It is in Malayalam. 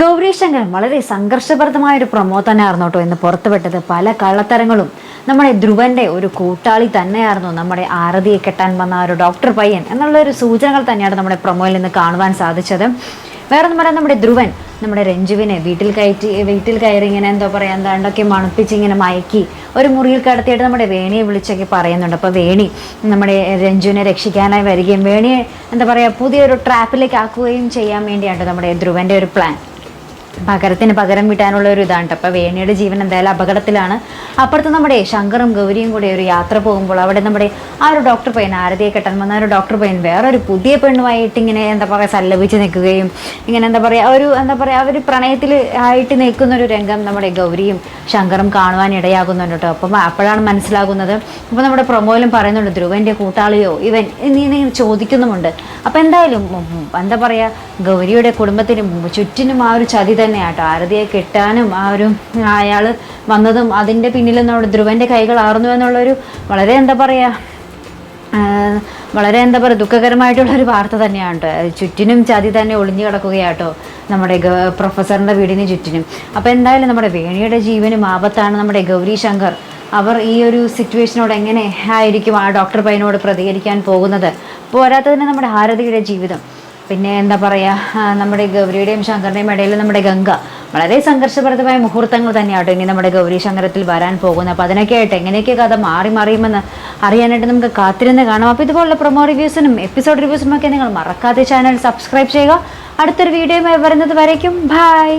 ഗൗരി ശങ്കരൻ വളരെ സംഘർഷഭരിതമായ ഒരു പ്രൊമോ തന്നെയായിരുന്നു കേട്ടോ ഇന്ന് പുറത്തുവിട്ടത്. പല കള്ളത്തരങ്ങളും. നമ്മുടെ ധ്രുവന്റെ ഒരു കൂട്ടാളി തന്നെയായിരുന്നു നമ്മുടെ ആരതിയെ കെട്ടാൻ വന്ന ഒരു ഡോക്ടർ പയ്യൻ എന്നുള്ള ഒരു സൂചനകൾ തന്നെയാണ് നമ്മുടെ പ്രൊമോയിൽ നിന്ന് കാണുവാൻ സാധിച്ചത്. വേറെ ഒന്നും പറയാൻ നമ്മുടെ ധ്രുവൻ നമ്മുടെ രഞ്ജുവിനെ വീട്ടിൽ കയറ്റി വീട്ടിൽ കയറി ഇങ്ങനെ എന്താ പറയുക എന്താണ്ടൊക്കെ മണപ്പിച്ച് ഇങ്ങനെ മയക്കി ഒരു മുറിയിൽ കടത്തിയിട്ട് നമ്മുടെ വേണിയെ വിളിച്ചൊക്കെ പറയുന്നുണ്ട്. അപ്പോൾ വേണി നമ്മുടെ രഞ്ജുവിനെ രക്ഷിക്കാനായി വരികയും വേണിയെ എന്താ പറയുക പുതിയൊരു ട്രാപ്പിലേക്ക് ആക്കുകയും ചെയ്യാൻ വേണ്ടിയാണ് നമ്മുടെ ധ്രുവന്റെ ഒരു പ്ലാൻ പകരത്തിന് പകരം വിട്ടാനുള്ള ഒരു ഇതാണ് അപ്പോൾ വേണിയുടെ ജീവൻ എന്തായാലും അപകടത്തിലാണ്. അപ്പുറത്ത് നമ്മുടെ ശങ്കറും ഗൗരിയും കൂടെ ഒരു യാത്ര പോകുമ്പോൾ അവിടെ നമ്മുടെ ആ ഒരു ഡോക്ടർ പയ്യൻ ആരതിയെ കെട്ടാൻ വന്ന ഒരു ഡോക്ടർ പയ്യൻ വേറൊരു പുതിയ പെണ്ണുമായിട്ട് ഇങ്ങനെ എന്താ പറയുക സല്ലപിച്ച് നിൽക്കുകയും ഇങ്ങനെ എന്താ പറയുക ഒരു എന്താ പറയുക അവർ പ്രണയത്തിൽ ആയിട്ട് നിൽക്കുന്ന ഒരു രംഗം നമ്മുടെ ഗൗരിയും ശങ്കറും കാണുവാൻ ഇടയാകുന്നുണ്ട് കേട്ടോ അപ്പം അപ്പോഴാണ് മനസ്സിലാകുന്നത്. അപ്പോൾ നമ്മുടെ പ്രൊമോയിലും പറയുന്നുണ്ട് ധ്രുവന്റെ കൂട്ടാളിയോ ഇവൻ നീ ചോദിക്കുന്നുമുണ്ട്. അപ്പോൾ എന്തായാലും എന്താ പറയുക ഗൗരിയുടെ കുടുംബത്തിനും ചുറ്റിനും ആ ഒരു ചതി തന്നെയാട്ടോ. ആരതിയെ കിട്ടാനും ആ ഒരു അയാൾ വന്നതും അതിന്റെ പിന്നിലും നമ്മുടെ ധ്രുവന്റെ കൈകൾ ആർന്നു എന്നുള്ളൊരു വളരെ എന്താ പറയുക വളരെ എന്താ പറയുക ദുഃഖകരമായിട്ടുള്ള ഒരു വാർത്ത തന്നെയാണ് കേട്ടോ ചുറ്റിനും ചതി തന്നെ ഒളിഞ്ഞു കിടക്കുകയാട്ടോ നമ്മുടെ പ്രൊഫസറിന്റെ വീടിന് ചുറ്റിനും. അപ്പോൾ എന്തായാലും നമ്മുടെ വേണിയുടെ ജീവനും ആപത്താണ് നമ്മുടെ ഗൗരി ശങ്കർ. അവർ ഈ ഒരു സിറ്റുവേഷനോട് എങ്ങനെ ആയിരിക്കും ആ ഡോക്ടർ പയ്യനോട് പ്രതികരിക്കാൻ പോകുന്നത്? പോരാത്തതിന് നമ്മുടെ ഭാരതിയുടെ ജീവിതം. പിന്നെ എന്താ പറയുക നമ്മുടെ ഗൗരിയുടെയും ശങ്കറിന്റെയും ഇടയിൽ നമ്മുടെ ഗംഗ. വളരെ സംഘർഷപ്രദമായ മുഹൂർത്തങ്ങൾ തന്നെയാട്ടോ ഇനി നമ്മുടെ ഗൗരി ശങ്കരത്തിൽ വരാൻ പോകുന്നത്. അപ്പോൾ അതിനൊക്കെ ആയിട്ട് എങ്ങനെയൊക്കെ കഥ മാറി മറിയുമെന്ന് അറിയാനായിട്ട് നമുക്ക് കാത്തിരുന്ന് കാണാം. അപ്പോൾ ഇതുപോലുള്ള പ്രൊമോ റിവ്യൂസിനും എപ്പിസോഡ് റിവ്യൂസിനും ഒക്കെ നിങ്ങൾ മറക്കാതെ ചാനൽ സബ്സ്ക്രൈബ് ചെയ്യുക. അടുത്തൊരു വീഡിയോയുമായി വരുന്നത് വരയ്ക്കും. ബൈ.